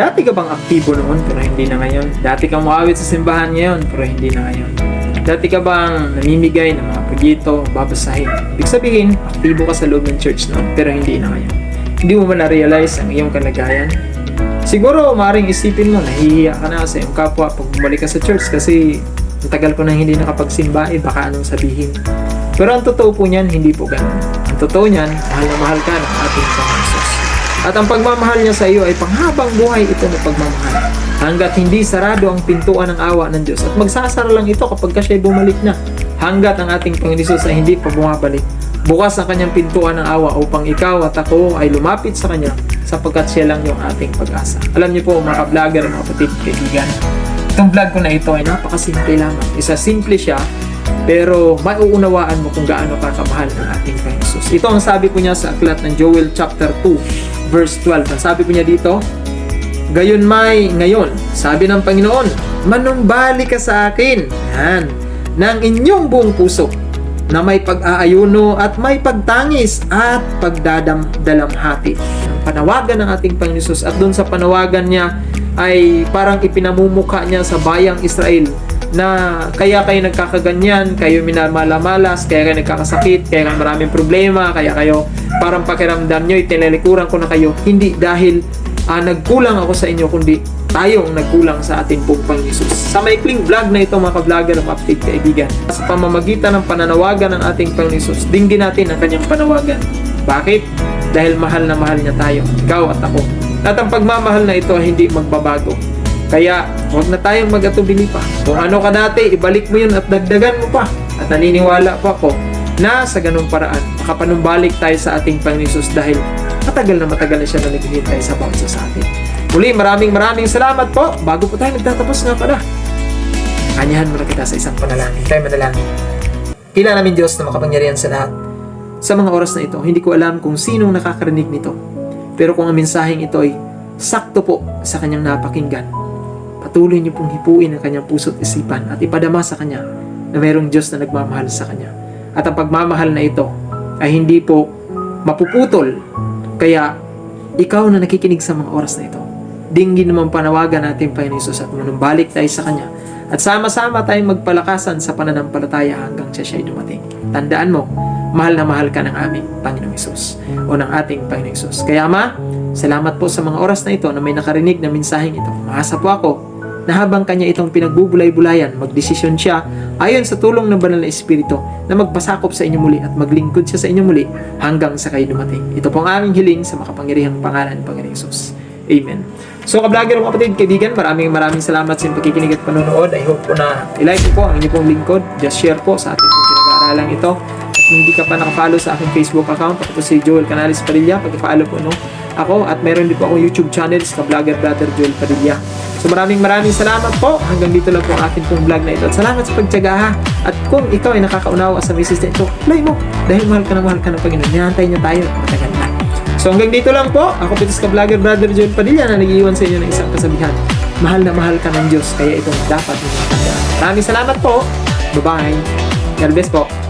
Dati ka bang aktibo noon pero hindi na ngayon? Dati kang muawit sa simbahan ngayon pero hindi na ngayon? Dati ka bang namimigay ng mga proyekto, babasahin? Ibig sabihin, aktibo ka sa loob ng church noon pero hindi na ngayon. Hindi mo ba na-realize ang iyong kalagayan? Siguro, maring isipin mo, nahihiya ka na sa iyong kapwa pag bumalik ka sa church kasi ang tagal ko na hindi nakapagsimba, eh baka anong sabihin. Pero ang totoo po niyan, hindi po ganun. Ang totoo niyan, mahal na mahal ka ng ating Panginoon. At ang pagmamahal niya sa iyo ay panghabang buhay ito na pagmamahal. Hanggat hindi sarado ang pintuan ng awa ng Diyos. At magsasara lang ito kapag ka siya'y bumalik na. Hanggat ang ating Panginoon Jesus ay hindi pa bumabalik. Bukas ang kanyang pintuan ng awa upang ikaw at ako ay lumapit sa kanya sapagkat siya lang yung ating pag-asa. Alam niyo po mga ka-vlogger, mga kapatid, kaibigan, itong vlog ko na ito ay napakasimple lamang. Isa simple siya, pero mauunawaan mo kung gaano ka kamahal ng ating Panginoon. Ito ang sabi ko niya sa aklat ng Joel chapter 2, verse 12. Ang sabi ko niya dito, Gayon may ngayon, sabi ng Panginoon, manumbali ka sa akin, yan, ng inyong buong puso, na may pag-aayuno at may pagtangis at pagdadamdalamhati. Ang panawagan ng ating Panginoon at doon sa panawagan niya ay parang ipinamumukha niya sa bayang Israel na kaya kayo nagkakaganyan, kayo minamalamalas, kaya kayo nagkakasakit, kaya kayo maraming problema, kaya kayo parang pakiramdam nyo, itinalikuran ko na kayo, hindi dahil ah, nagkulang ako sa inyo, kundi tayo ang nagkulang sa ating pong Jesus. Sa maikling vlog na ito mga ka-vlogger ng update kaibigan, sa pamamagitan ng pananawagan ng ating Panginoon Jesus, dinggin natin ang kanyang panawagan. Bakit? Dahil mahal na mahal niya tayo, ikaw at ako. At ang pagmamahal na ito ay hindi magbabago. Kaya, huwag na tayong mag-atubili pa. Kung ano ka dati, ibalik mo yun at dagdagan mo pa. At naniniwala po ako na sa ganung paraan, makapanumbalik tayo sa ating Panginoon dahil matagal na matagal na siya na naghihintay sa isa sa atin. Muli, maraming maraming salamat po. Bago po tayo nagtatapos nga pala, kanyahan muna kita sa isang panalangin. Tayo manalangin. Kila namin Diyos na makapangyarihan sa lahat. Sa mga oras na ito, hindi ko alam kung sinong nakakarinig nito. Pero kung ang mensaheng ito ay sakto po sa kanyang napakinggan, patuloy niyo pong hipuin ang kanyang puso't isipan at ipadama sa kanya na mayroong Diyos na nagmamahal sa kanya. At ang pagmamahal na ito ay hindi po mapuputol. Kaya ikaw na nakikinig sa mga oras na ito, dinggin naman panawagan natin Panginoon Jesus at manumbalik tayo sa Kanya. At sama-sama tayong magpalakasan sa pananampalataya hanggang siya siya'y dumating. Tandaan mo, mahal na mahal ka ng aming Panginoong Isus o ng ating Panginoong Isus. Kaya Ama, salamat po sa mga oras na ito na may nakarinig na mensaheng ito. Maasa po ako na habang kanya itong pinagbubulay-bulayan, magdesisyon siya ayon sa tulong ng banal na Espiritu na magpasakop sa inyo muli at maglingkod siya sa inyo muli hanggang sa kayo dumating. Ito po ang aming hiling sa makapangyarihang pangalan ng Panginoong Isus. Amen. So, kablogger mga kapatid, kaibigan, maraming maraming salamat sa pakikinig at panonood. I hope po na i-like po ang inyong pong lingkod. Just share po sa ating pinag-aaralan ito. At kung hindi ka pa nakafollow sa aking Facebook account, ako po si Joel Canales Padilla. Pag-follow po no, ako at meron din po akong YouTube channel sa Vlogger Brother Joel Padilla. So maraming maraming salamat po. Hanggang dito lang po ang aking pong vlog na ito. At salamat sa pagtyaga ha. At kung ikaw ay nakakaunawa sa message na ito, play mo. Dahil mahal ka na mahal ka ng Panginoon. Nihantay niya tayo. Matagal na. So hanggang dito lang po. Ako po ka Vlogger Brother Joel Padilla na nag-iwan sa inyo ng isang kasabihan. Mahal na mahal ka ng Diyos. Kaya itong dapat mo matandaan. Maraming salamat po. Bye-bye. God bless po.